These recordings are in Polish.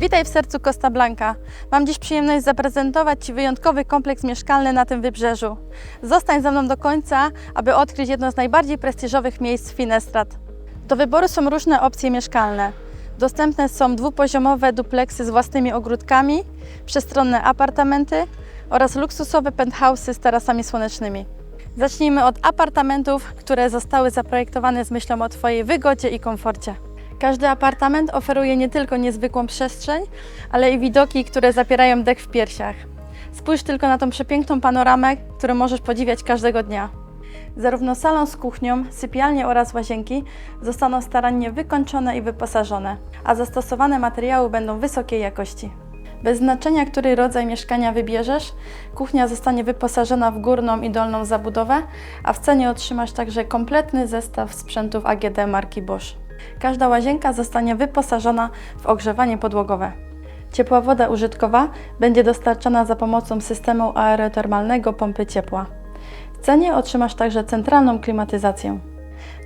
Witaj w sercu Costa Blanca. Mam dziś przyjemność zaprezentować Ci wyjątkowy kompleks mieszkalny na tym wybrzeżu. Zostań ze mną do końca, aby odkryć jedno z najbardziej prestiżowych miejsc w Finestrat. Do wyboru są różne opcje mieszkalne. Dostępne są dwupoziomowe dupleksy z własnymi ogródkami, przestronne apartamenty oraz luksusowe penthouse'y z tarasami słonecznymi. Zacznijmy od apartamentów, które zostały zaprojektowane z myślą o Twojej wygodzie i komforcie. Każdy apartament oferuje nie tylko niezwykłą przestrzeń, ale i widoki, które zapierają dech w piersiach. Spójrz tylko na tą przepiękną panoramę, którą możesz podziwiać każdego dnia. Zarówno salon z kuchnią, sypialnie oraz łazienki zostaną starannie wykończone i wyposażone, a zastosowane materiały będą wysokiej jakości. Bez znaczenia, który rodzaj mieszkania wybierzesz, kuchnia zostanie wyposażona w górną i dolną zabudowę, a w cenie otrzymasz także kompletny zestaw sprzętów AGD marki Bosch. Każda łazienka zostanie wyposażona w ogrzewanie podłogowe. Ciepła woda użytkowa będzie dostarczana za pomocą systemu aerotermalnego pompy ciepła. W cenie otrzymasz także centralną klimatyzację.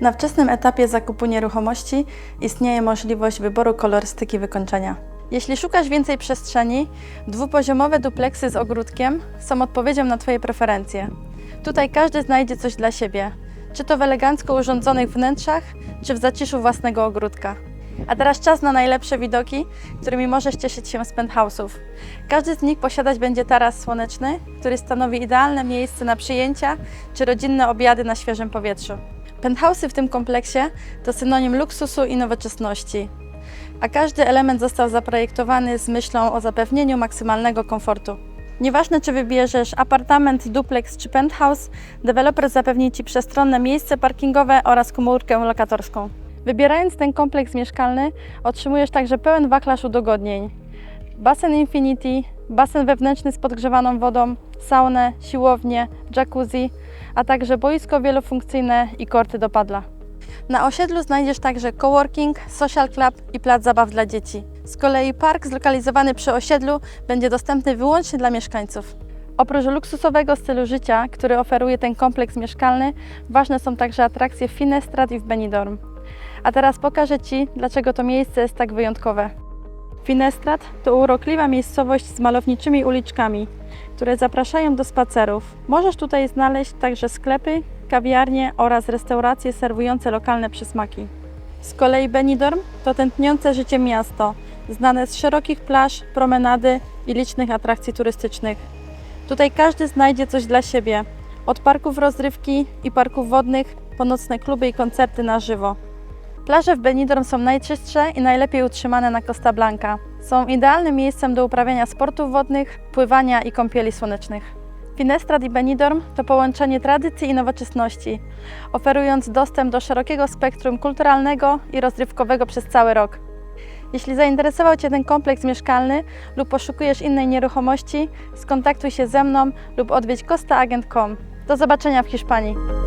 Na wczesnym etapie zakupu nieruchomości istnieje możliwość wyboru kolorystyki wykończenia. Jeśli szukasz więcej przestrzeni, dwupoziomowe dupleksy z ogródkiem są odpowiedzią na Twoje preferencje. Tutaj każdy znajdzie coś dla siebie, czy to w elegancko urządzonych wnętrzach, czy w zaciszu własnego ogródka. A teraz czas na najlepsze widoki, którymi możesz cieszyć się z penthouse'ów. Każdy z nich posiadać będzie taras słoneczny, który stanowi idealne miejsce na przyjęcia czy rodzinne obiady na świeżym powietrzu. Penthouse'y w tym kompleksie to synonim luksusu i nowoczesności, a każdy element został zaprojektowany z myślą o zapewnieniu maksymalnego komfortu. Nieważne, czy wybierzesz apartament, duplex czy penthouse, deweloper zapewni Ci przestronne miejsce parkingowe oraz komórkę lokatorską. Wybierając ten kompleks mieszkalny, otrzymujesz także pełen wachlarz udogodnień. Basen Infinity, basen wewnętrzny z podgrzewaną wodą, saunę, siłownię, jacuzzi, a także boisko wielofunkcyjne i korty do padla. Na osiedlu znajdziesz także coworking, social club i plac zabaw dla dzieci. Z kolei park zlokalizowany przy osiedlu będzie dostępny wyłącznie dla mieszkańców. Oprócz luksusowego stylu życia, który oferuje ten kompleks mieszkalny, ważne są także atrakcje w Finestrat i w Benidorm. A teraz pokażę Ci, dlaczego to miejsce jest tak wyjątkowe. Finestrat to urokliwa miejscowość z malowniczymi uliczkami, które zapraszają do spacerów. Możesz tutaj znaleźć także sklepy, kawiarnie oraz restauracje serwujące lokalne przysmaki. Z kolei Benidorm to tętniące życie miasto, znane z szerokich plaż, promenady i licznych atrakcji turystycznych. Tutaj każdy znajdzie coś dla siebie, od parków rozrywki i parków wodnych po nocne kluby i koncerty na żywo. Plaże w Benidorm są najczystsze i najlepiej utrzymane na Costa Blanca. Są idealnym miejscem do uprawiania sportów wodnych, pływania i kąpieli słonecznych. Finestrat i Benidorm to połączenie tradycji i nowoczesności, oferując dostęp do szerokiego spektrum kulturalnego i rozrywkowego przez cały rok. Jeśli zainteresował Cię ten kompleks mieszkalny lub poszukujesz innej nieruchomości, skontaktuj się ze mną lub odwiedź costaagent.com. Do zobaczenia w Hiszpanii.